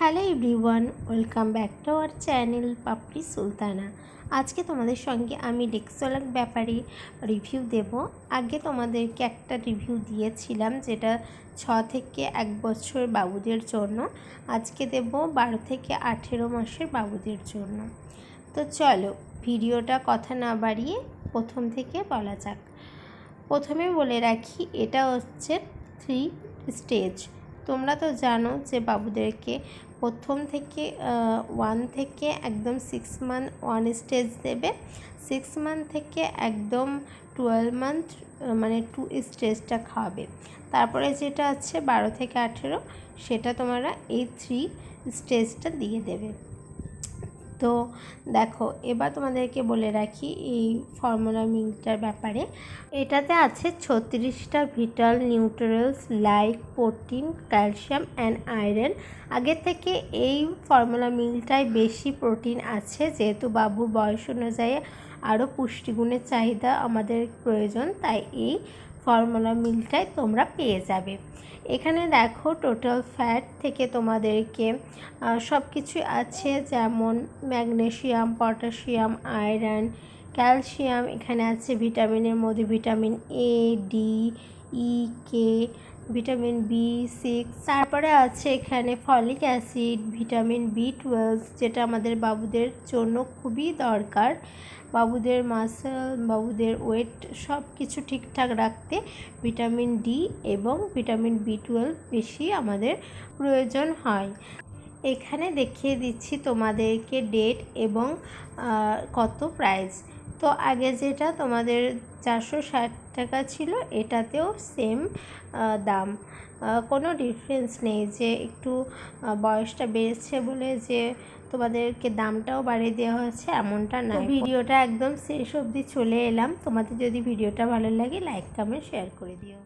Hello everyone, welcome back to our channel Papri Sultana. আজকে তোমাদের সঙ্গে আমি ডেক্সোলার ব্যাপারে রিভিউ দেব। আগে তোমাদেরকে একটা রিভিউ দিয়েছিলাম যেটা ছ থেকে এক বছর বাবুদের জন্য। আজকে দেব বারো থেকে আঠেরো মাসের বাবুদের জন্য। তো চলো, ভিডিওটা কথা না বাড়িয়ে প্রথম থেকে বলা যাক। প্রথমে বলে রাখি, এটা হচ্ছে থ্রি স্টেজ তোমরা তো জানো যে বাবুদেরকে প্রথম থেকে ওয়ান থেকে একদম সিক্স মান্থ ওয়ান স্টেজ দেবে। সিক্স মান্থ থেকে একদম টুয়েলভ মান্থ মানে টু স্টেজটা খাওয়াবে। তারপরে যেটা আছে বারো থেকে আঠেরো, সেটা তোমরা এই থ্রি স্টেজটা দিয়ে দেবে। তো দেখো, এবার তোমাদেরকে বলে রাখি এই ফর্মুলা মিল্কটার ব্যাপারে। এটাতে আছে ছত্রিশটা vital neutrals like protein calcium and iron আগে থেকে এই ফর্মুলা মিলটায় বেশি প্রোটিন আছে, যেহেতু বাবুর বয়স অনুযায়ী আরও পুষ্টিগুণের চাহিদা আমাদের প্রয়োজন, তাই এই ফর্মুলা মিলটাই তোমরা পেয়ে যাবে। এখানে দেখো টোটাল ফ্যাট থেকে তোমাদেরকে সব কিছু আছে যেমন ম্যাগনেশিয়াম পটাশিয়াম আয়রন ক্যালসিয়াম এখানে আছে ভিটামিনের মধ্যে vitamin A D E K vitamin B six তারপরে আছে এখানে folic acid, vitamin B twelve যেটা আমাদের বাবুদের জন্য খুবই দরকার। বাবুদের মাসেল বাবুদের ওয়েট সব কিছু ঠিকঠাক রাখতে ভিটামিন ডি এবং ভিটামিন বি টুয়েলভ বেশি আমাদের প্রয়োজন হয়। এখানে দেখিয়ে দিচ্ছি তোমাদেরকে ডেট এবং কত প্রাইস তো আগে যেটা তোমাদের চারশো ষাট টাকা ছিল এটাতেও সেম দাম। কোনো ডিফারেন্স নেই যে একটু বয়সটা বেড়েছে বলে যে তোমাদেরকে দামটাও বাড়িয়ে দেওয়া হয়েছে এমনটা না ভিডিওটা একদম শেষ অবধি চলে এলাম। তোমাদের যদি ভিডিওটা ভালো লাগে লাইক কমেন্ট শেয়ার করে দিও।